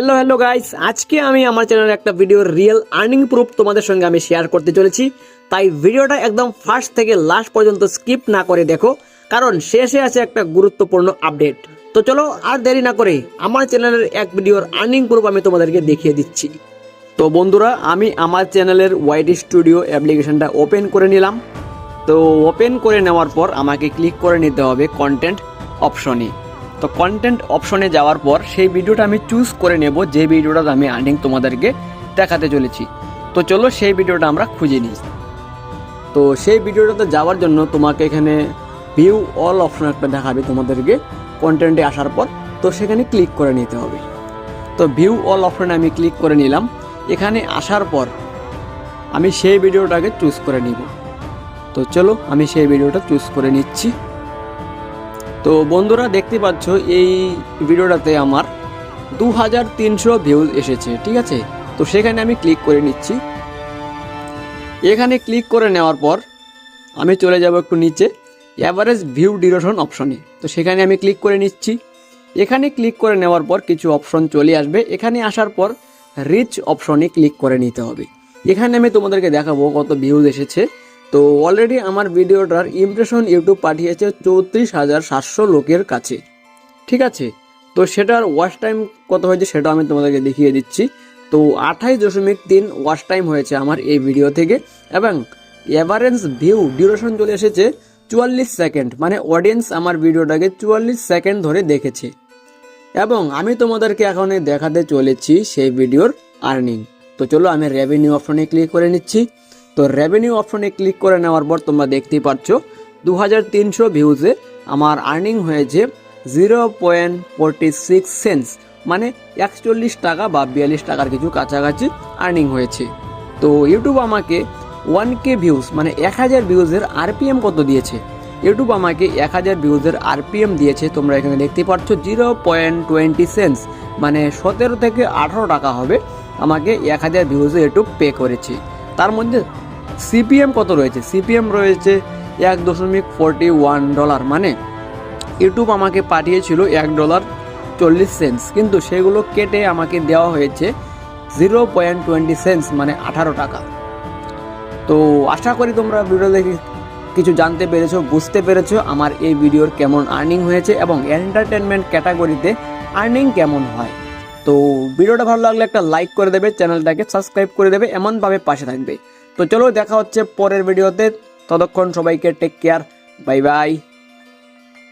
Hello hello guys আজকে আমি আমার চ্যানেলের একটা ভিডিওর রিয়েল আর্নিং প্রুফ তোমাদের সঙ্গে আমি শেয়ার করতে চলেছি। তাই ভিডিওটা একদম ফার্স্ট থেকে লাস্ট পর্যন্ত স্কিপ না করে দেখো, কারণ শেষে আছে একটা গুরুত্বপূর্ণ আপডেট তো চলো আর দেরি না করে আমার চ্যানেলের এক ভিডিওর আর্নিং প্রুফ আমি তোমাদেরকে দেখিয়ে দিচ্ছি। তো বন্ধুরা, আমি আমার চ্যানেলের ওয়াইড স্টুডিও অ্যাপ্লিকেশনটা ওপেন করে নিলাম। তো ওপেন করে নেওয়ার পর আমাকে ক্লিক করে নিতে হবে কন্টেন্ট অপশনে তো কন্টেন্ট অপশনে যাওয়ার পর সেই ভিডিওটা আমি চুজ করে নেব, যে ভিডিওটা আমি আর্নিং তোমাদেরকে দেখাতে চলেছি। তো চলো সেই ভিডিওটা আমরা খুঁজে নিই। তো সেই ভিডিওটাতে যাওয়ার জন্য তোমাকে এখানে ভিউ অল অপশন একটা দেখাবে তোমাদেরকে কন্টেন্টে আসার পর। তো সেখানে ক্লিক করে নিতে হবে। তো ভিউ অল অপশনে আমি ক্লিক করে নিলাম। এখানে আসার পর আমি সেই ভিডিওটাকে চুজ করে নিব। তো চলো আমি সেই ভিডিওটা চুজ করে নিচ্ছি। তো বন্ধুরা দেখতে পাচ্ছ, এই ভিডিওটাতে আমার দু হাজার তিনশো ভিউজ এসেছে, ঠিক আছে? তো সেখানে আমি ক্লিক করে নিচ্ছি। এখানে ক্লিক করে নেওয়ার পর আমি চলে যাব একটু নিচে অ্যাভারেজ ভিউ ডিউরেশন অপশনে তো সেখানে আমি ক্লিক করে নিচ্ছি। এখানে ক্লিক করে নেওয়ার পর কিছু অপশন চলে আসবে। এখানে আসার পর রিচ অপশনে ক্লিক করে নিতে হবে। এখানে আমি তোমাদেরকে দেখাবো কত ভিউজ এসেছে। তো অলরেডি আমার ভিডিওটার ইমপ্রেশন ইউটিউব পাঠিয়েছে চৌত্রিশ হাজার সাতশো লোকের কাছে। ঠিক আছে? তো সেটার ওয়াচ টাইম কত হয়েছে সেটা আমি তোমাদেরকে দেখিয়ে দিচ্ছি। তো আঠাইশ দশমিক তিন ওয়াচ টাইম হয়েছে আমার এই ভিডিও থেকে এবং এভারেন্স ভিউ ডিউরেশন চলে এসেছে চুয়াল্লিশ সেকেন্ড মানে অডিয়েন্স আমার ভিডিওটাকে চুয়াল্লিশ সেকেন্ড ধরে দেখেছে। এবং আমি তোমাদেরকে এখন দেখাতে চলেছি সেই ভিডিওর আর্নিং তো চলো আমি রেভিনিউ অপশনে ক্লিক করে নিচ্ছি। তো রেভিনিউ অপশনে ক্লিক করে নেওয়ার পর তোমরা দেখতেই পাচ্ছ দু হাজার তিনশো ভিউজে আমার আর্নিং হয়েছে জিরো পয়েন্ট সিক্স সেন্স মানে একচল্লিশ টাকা বা বিয়াল্লিশ টাকার কিছু কাছাকাছি আর্নিং হয়েছে। তো ইউটিউব আমাকে ওয়ান কে ভিউজ মানে এক হাজার ভিউজের আরপিএম কত দিয়েছে? ইউটিউব আমাকে এক হাজার ভিউজের আরপিএম দিয়েছে, তোমরা এখানে দেখতে পাচ্ছ জিরো পয়েন্ট টোয়েন্টি সেন্স মানে সতেরো থেকে আঠারো টাকা হবে, আমাকে এক হাজার ভিউজে ইউটিউব পে করেছে। তার মধ্যে সিপিএম কত রয়েছে? সিপিএম রয়েছে এক দশমিক ফোরটি ওয়ান ডলার। মানে ইউটিউব আমাকে পাঠিয়েছিল এক ডলার চল্লিশ সেন্স কিন্তু সেগুলো কেটে আমাকে দেওয়া হয়েছে জিরো পয়েন্ট টোয়েন্টি সেন্স মানে আঠারো টাকা। তো আশা করি তোমরা ভিডিও দেখে কিছু জানতে পেরেছ, বুঝতে পেরেছ আমার এই ভিডিওর কেমন আর্নিং হয়েছে এবং এন্টারটেনমেন্ট ক্যাটাগরিতে আর্নিং কেমন হয়। তো ভিডিওটা ভালো লাগলে একটা লাইক করে দেবে চ্যানেলটাকে সাবস্ক্রাইব করে দেবে, এমনভাবে পাশে থাকবে। তো চলো দেখা হচ্ছে পরের ভিডিওতে। ততক্ষণ সবাইকে টেক কেয়ার বাই বাই